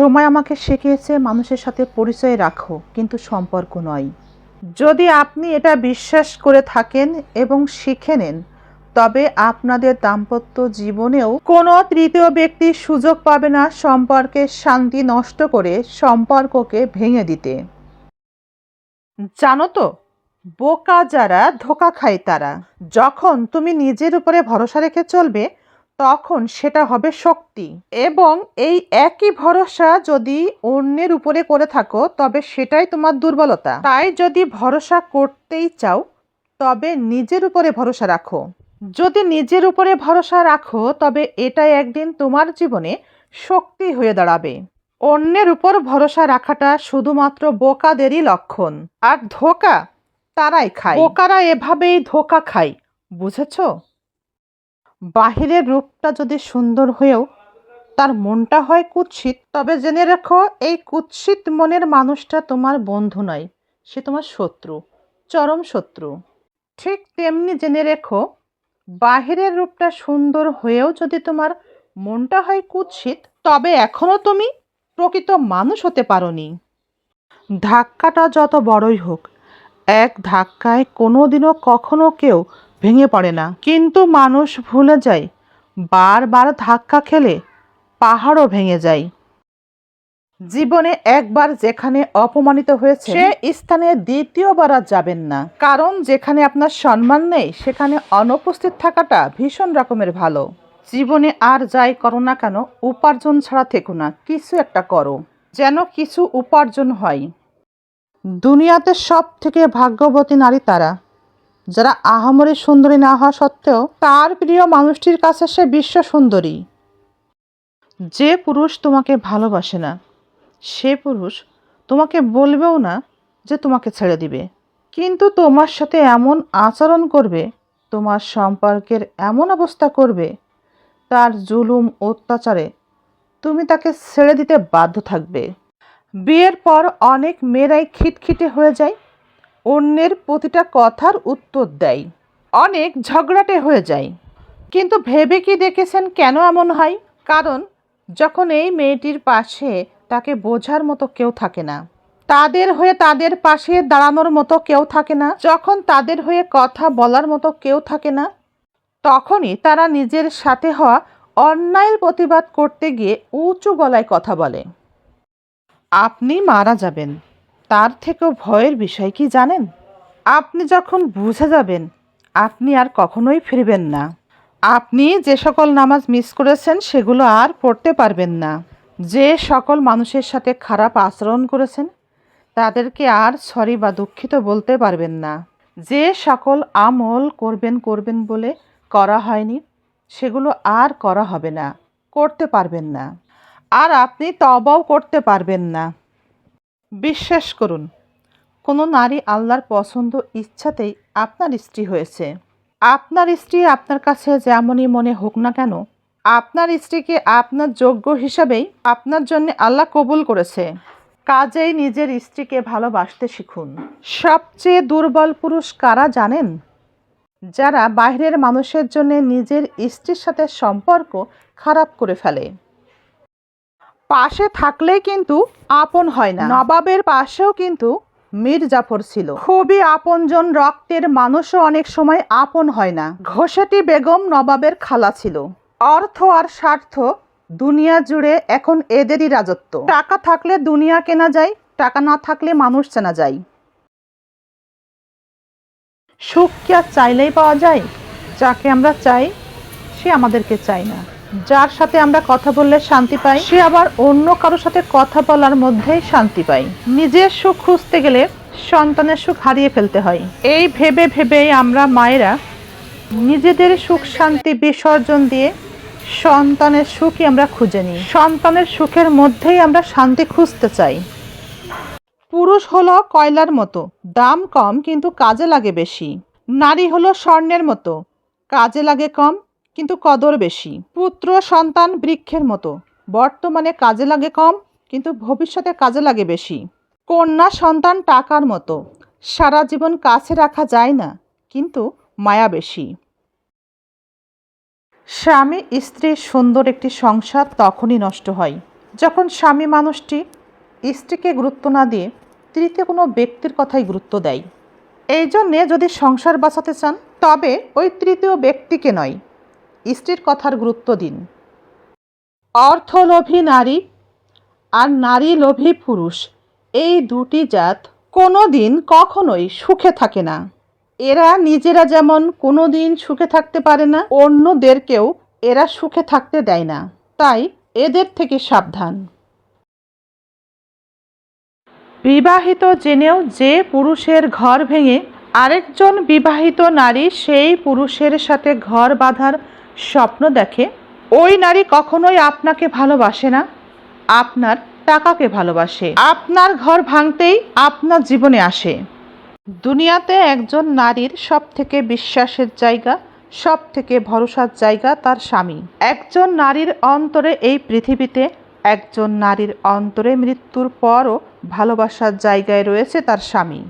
সময় আমাকে শিখিয়েছে, মানুষের সাথে পরিচয় রাখো, কিন্তু সম্পর্ক নয়। যদি আপনি এটা বিশ্বাস করে থাকেন এবং শিখে নেন, তবে আপনাদের দাম্পত্য জীবনেও কোনো তৃতীয় ব্যক্তি সুযোগ পাবে না সম্পর্কের শান্তি নষ্ট করে সম্পর্ককে ভেঙে দিতে। জানো তো, বোকা যারা ধোকা খায় তারা। যখন তুমি নিজের উপরে ভরসা রেখে চলবে তখন সেটা হবে শক্তি। এবং এই একই ভরসা যদি অন্যের উপরে করে থাকো, তবে সেটাই তোমার দুর্বলতা। তাই যদি ভরসা করতেই চাও, তবে নিজের উপরে ভরসা রাখো। যদি নিজের উপরে ভরসা রাখো, তবে এটাই একদিন তোমার জীবনে শক্তি হয়ে দাঁড়াবে। অন্যের উপর ভরসা রাখাটা শুধুমাত্র বোকাদেরই লক্ষণ। আর ধোকা তারাই খায়। বোকারা এভাবেই ধোকা খায়। বুঝেছ? বাহিরের রূপটা যদি সুন্দর হয়েও তার মনটা হয় কুৎসিত, তবে জেনে রেখো এই কুৎসিত মনের মানুষটা তোমার বন্ধু নয়, সে তোমার শত্রু, চরম শত্রু। ঠিক তেমনি জেনে রেখো, বাহিরের রূপটা সুন্দর হয়েও যদি তোমার মনটা হয় কুৎসিত, তবে এখনও তুমি প্রকৃত মানুষ হতে পারোনি। ধাক্কাটা যত বড়ই হোক, এক ধাক্কায় কোনোদিনও কখনো কেউ ভেঙে পড়ে না। কিন্তু মানুষ ভুলে যায়, বারবার ধাক্কা খেলে পাহাড়ও ভেঙে যায়। জীবনে একবার যেখানে অপমানিত হয়েছে সে স্থানে দ্বিতীয়বার আর যাবেন না। কারণ যেখানে আপনার সম্মান নেই, সেখানে অনুপস্থিত থাকাটা ভীষণ রকমের ভালো। জীবনে আর যাই করো না কেন, উপার্জন ছাড়া থেকো না, কিছু একটা করো, যেন কিছু উপার্জন হয়। দুনিয়াতে সব থেকে ভাগ্যবতী নারী তারা। যারা আহামরি সুন্দরী না হওয়া সত্ত্বেও তার প্রিয় মানুষটির কাছে সে বিশ্ব সুন্দরী। যে পুরুষ তোমাকে ভালোবাসে না, সে পুরুষ তোমাকে বলবেও না যে তোমাকে ছেড়ে দিবে। কিন্তু তোমার সাথে এমন আচরণ করবে, তোমার সম্পর্কের এমন অবস্থা করবে, তার জুলুম, অত্যাচারে তুমি তাকে ছেড়ে দিতে বাধ্য থাকবে। বিয়ের পর অনেক মেয়েরাই খিটখিটে হয়ে যায় অন্যের প্রতিটা কথার উত্তর দেয়। অনেক ঝগড়াটে হয়ে যায়। কিন্তু ভেবে কি দেখেছেন কেন এমন হয়? কারণ, যখন এই মেয়েটির পাশে তাকে বোঝার মতো কেউ থাকে না, তাদের হয়ে তাদের পাশে দাঁড়ানোর মতো কেউ থাকে না, যখন তাদের হয়ে কথা বলার মতো কেউ থাকে না, তখনই তারা নিজের সাথে হওয়া অন্যায়ের প্রতিবাদ করতে গিয়ে উঁচু গলায় কথা বলে। আপনি মারা যাবেন। তার থেকেও ভয়ের বিষয় কি জানেন? আপনি যখন বুঝে যাবেন, আপনি আর কখনোই ফিরবেন না। আপনি যে সকল নামাজ মিস করেছেন, সেগুলো আর পড়তে পারবেন না। যে সকল মানুষের সাথে খারাপ আচরণ করেছেন, তাদেরকে আর সরি বা দুঃখিত বলতে পারবেন না। যে সকল আমল করবেন করবেন বলে করা হয়নি, সেগুলো আর করা হবে না, করতে পারবেন না। আর আপনি তবাও করতে পারবেন না। বিশ্বাস করুন, কোনো নারী আল্লাহর পছন্দ ইচ্ছাতেই আপনার স্ত্রী হয়েছে। আপনার স্ত্রী আপনার কাছে যেমনই মনে হোক না কেন, আপনার স্ত্রীকে আপনার যোগ্য হিসাবেই আপনার জন্য আল্লাহ কবুল করেছে। কাজেই নিজের স্ত্রীকে ভালোবাসতে শিখুন। সবচেয়ে দুর্বল পুরুষ কারা জানেন? যারা বাইরের মানুষের জন্য নিজের স্ত্রীর সাথে সম্পর্ক খারাপ করে ফেলে। পাশে থাকলেই কিন্তু আপন হয় না। নবাবের পাশেও কিন্তু মীর জাফর ছিল। খুবই আপনজন, রক্তের মানুষও অনেক সময় আপন হয় না। ঘোষেটি বেগম নবাবের খালা ছিল। অর্থ আর স্বার্থ দুনিয়া জুড়ে এখন এদেরই রাজত্ব। টাকা থাকলে দুনিয়া কেনা যায়, টাকা না থাকলে মানুষ চেনা যায়। সুখ কি আর চাইলেই পাওয়া যায়? যাকে আমরা চাই, সে আমাদেরকে চায় না। যার সাথে আমরা কথা বললে শান্তি পাই, সে আবার অন্য কারোর সাথে কথা বলার মধ্যেই শান্তি পাই। নিজের সুখ খুঁজতে গেলে সন্তানের সুখ হারিয়ে ফেলতে হয়। এই ভেবে ভেবেই আমরা মায়েরা নিজেদের সুখ শান্তি বিসর্জন দিয়ে সন্তানের সুখই আমরা খুঁজে নিই। সন্তানের সুখের মধ্যেই আমরা শান্তি খুঁজতে চাই। পুরুষ হলো কয়লার মতো, দাম কম কিন্তু কাজে লাগে বেশি। নারী হলো স্বর্ণের মতো, কাজে লাগে কম কিন্তু কদর বেশি। পুত্র সন্তান বৃক্ষের মতো। বর্তমানে কাজে লাগে কম, কিন্তু ভবিষ্যতে কাজে লাগে বেশি। কন্যা সন্তান টাকার মতো। সারা জীবন কাছে রাখা যায় না, কিন্তু মায়া বেশি। স্বামী স্ত্রীর সুন্দর একটি সংসার তখনই নষ্ট হয়, যখন স্বামী মানুষটি স্ত্রীকে গুরুত্ব না দিয়ে তৃতীয় কোনো ব্যক্তির কথাই গুরুত্ব দেয়। এই জন্যে যদি সংসার বাঁচাতে চান, তবে ওই তৃতীয় ব্যক্তিকে নয় স্ত্রীর কথার গুরুত্ব দিন। অর্থলোভী নারী আর নারী লোভী পুরুষ, এই দুটি জাত কোনো দিন কখনোই সুখে থাকে না। এরা নিজেরা যেমন কোনো দিন সুখে থাকতে পারে না, অন্যদেরকেও এরা সুখে থাকতে দেয় না। তাই এদের থেকে সাবধান। বিবাহিত জেনেও যে পুরুষের ঘর ভেঙে আরেকজন বিবাহিত নারী সেই পুরুষের সাথে ঘর বাঁধার স্বপ্ন দেখে, ওই নারী কখনোই আপনাকে ভালোবাসে না, আপনার টাকাকে ভালোবাসে। আপনার ঘর ভাঙতেই আপনার জীবনে আসে। দুনিয়াতে একজন নারীর সব থেকে বিশ্বাসের জায়গা সব থেকে ভরসার জায়গা তার স্বামী। একজন নারীর অন্তরে এই পৃথিবীতে একজন নারীর অন্তরে মৃত্যুর পরও ভালোবাসার জায়গায় রয়েছে তার স্বামী।